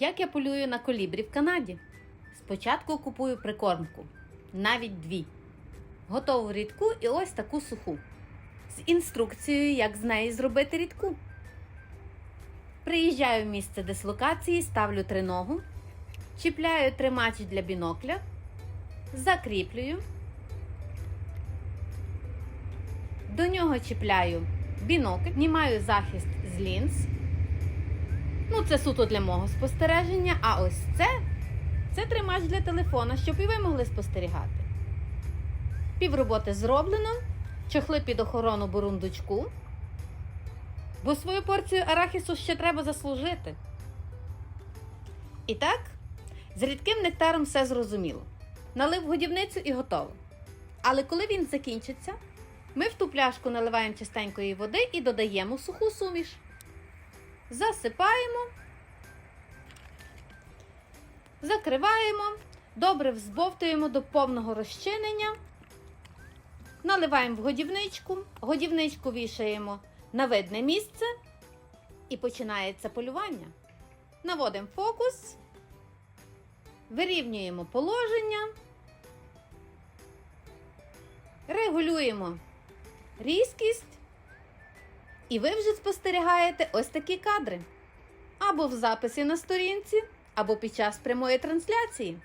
Як я полюю на колібрі в Канаді? Спочатку купую прикормку, навіть дві. Готову рідку і ось таку суху. З інструкцією, як з неї зробити рідку. Приїжджаю в місце дислокації, ставлю триногу, чіпляю тримач для бінокля, закріплюю. До нього чіпляю бінокль, знімаю захист з лінз. Ну, це суто для мого спостереження, а ось це це тримач для телефона, щоб і ви могли спостерігати. Півроботи зроблено, чохли під охорону бурундучку, бо свою порцію арахісу ще треба заслужити. І так, з рідким нектаром все зрозуміло. Налив годівницю і готово. Але коли він закінчиться, ми в ту пляшку наливаємо чистенької води і додаємо суху суміш. Засипаємо, закриваємо, добре взбовтуємо до повного розчинення. Наливаємо в годівничку, годівничку вішаємо на видне місце. І починається полювання. Наводимо фокус, вирівнюємо положення, регулюємо різкість, і ви вже спостерігаєте ось такі кадри. Або в записі на сторінці, або під час прямої трансляції.